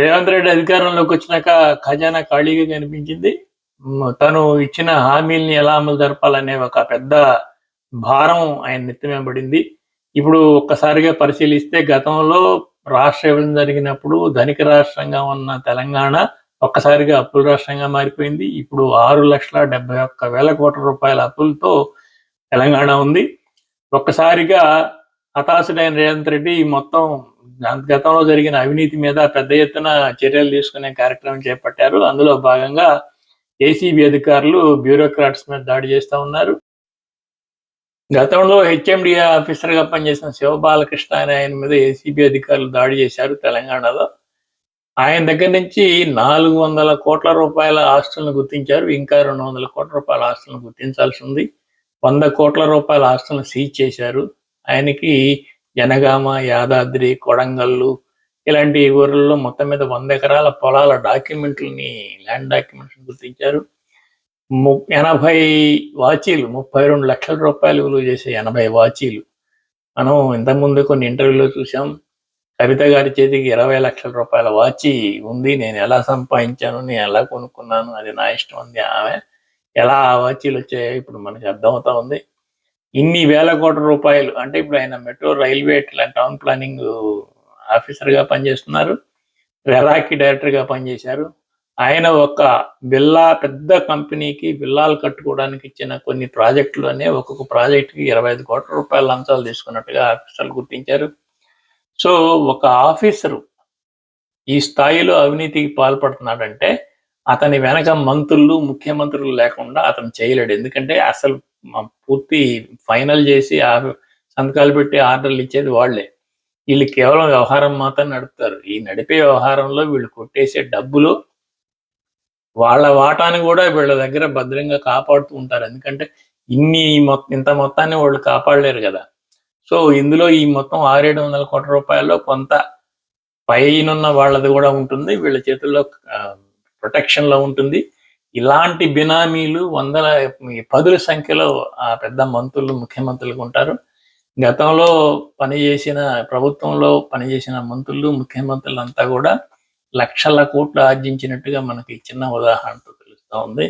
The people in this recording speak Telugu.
రేవంత్ రెడ్డి అధికారంలోకి వచ్చినాక ఖజానా ఖాళీగా కనిపించింది. తను ఇచ్చిన హామీల్ని ఎలా అమలు జరపాలనే ఒక పెద్ద భారం ఆయన నెత్తిమే పడింది. ఇప్పుడు ఒక్కసారిగా పరిశీలిస్తే గతంలో రాష్ట్ర విభజన జరిగినప్పుడు ధనిక రాష్ట్రంగా ఉన్న తెలంగాణ ఒక్కసారిగా అప్పుల రాష్ట్రంగా మారిపోయింది. ఇప్పుడు ఆరు లక్షల డెబ్బై ఒక్క వేల కోట్ల రూపాయల అప్పులతో తెలంగాణ ఉంది. ఒక్కసారిగా హతాశుడైన రేవంత్ రెడ్డి మొత్తం గతంలో జరిగిన అవినీతి మీద పెద్ద ఎత్తున చర్యలు తీసుకునే కార్యక్రమం చేపట్టారు. అందులో భాగంగా ఏసీబీ అధికారులు బ్యూరోక్రాట్స్ మీద దాడి చేస్తా ఉన్నారు. గతంలో హెచ్ఎండి ఆఫీసర్గా పనిచేసిన శివబాలకృష్ణ అనే ఆయన మీద ఏసీబీ అధికారులు దాడి చేశారు తెలంగాణలో. ఆయన దగ్గర నుంచి నాలుగు వందల కోట్ల రూపాయల ఆస్తులను గుర్తించారు. ఇంకా రెండు వందల కోట్ల రూపాయల ఆస్తులను గుర్తించాల్సి ఉంది. వంద కోట్ల రూపాయల ఆస్తులను సీజ్ చేశారు. ఆయనకి జనగామ యాదాద్రి కొడంగల్లు ఇలాంటి ఊర్లలో మొత్తం మీద వంద ఎకరాల పొలాల డాక్యుమెంట్లని ల్యాండ్ డాక్యుమెంట్స్ గుర్తించారు. ము ఎనభై వాచీలు ముప్పై రెండు లక్షల రూపాయలు విలువ చేసే ఎనభై వాచీలు. మనం ఇంతకుముందు కొన్ని ఇంటర్వ్యూలో చూసాం కవిత గారి చేతికి ఇరవై లక్షల రూపాయల వాచి ఉంది. నేను ఎలా సంపాదించాను నేను ఎలా కొనుక్కున్నాను అది నా ఇష్టం ఉంది ఆమె. ఎలా ఆ వాచీలు వచ్చాయో ఇప్పుడు మనకి అర్థమవుతా ఉంది. ఇన్ని వేల కోట్ల రూపాయలు అంటే ఇప్పుడు ఆయన మెట్రో రైల్వే ఇట్లా టౌన్ ప్లానింగ్ ఆఫీసర్గా పనిచేస్తున్నారు. రెరాకి డైరెక్టర్గా పనిచేశారు. ఆయన ఒక బిల్లా పెద్ద కంపెనీకి బిల్లాలు కట్టుకోవడానికి ఇచ్చిన కొన్ని ప్రాజెక్టులోనే ఒక్కొక్క ప్రాజెక్టుకి ఇరవై ఐదు కోట్ల రూపాయల లంచాలు తీసుకున్నట్టుగా ఆఫీసర్లు గుర్తించారు. సో ఒక ఆఫీసరు ఈ స్థాయిలో అవినీతికి పాల్పడుతున్నాడంటే అతని వెనక మంత్రులు ముఖ్యమంత్రులు లేకుండా అతను చేయలేడు. ఎందుకంటే అసలు పూర్తి ఫైనల్ చేసి ఆ సంతకాలు పెట్టి ఆర్డర్లు ఇచ్చేది వాళ్ళే. వీళ్ళు కేవలం వ్యవహారం మాత్రం నడుపుతారు. ఈ నడిపే వ్యవహారంలో వీళ్ళు కొట్టేసే డబ్బులు వాళ్ళ వాటాని కూడా వీళ్ళ దగ్గర భద్రంగా కాపాడుతూ ఉంటారు. ఎందుకంటే ఇన్ని మొత్తం ఇంత మొత్తాన్ని వాళ్ళు కాపాడలేరు కదా. సో ఇందులో ఈ మొత్తం ఆరేడు వందల కోట్ల రూపాయల్లో కొంత పైనున్న వాళ్ళది కూడా ఉంటుంది. వీళ్ళ చేతుల్లో ప్రొటెక్షన్లో ఉంటుంది. ఇలాంటి బినామీలు వందల పదుల సంఖ్యలో ఆ పెద్ద మంత్రులు ముఖ్యమంత్రులు ఉంటారు. గతంలో పనిచేసిన ప్రభుత్వంలో పనిచేసిన మంత్రులు ముఖ్యమంత్రులంతా కూడా లక్షల కోట్లు ఆర్జించినట్టుగా మనకి చిన్న ఉదాహరణతో తెలుస్తూ ఉంది.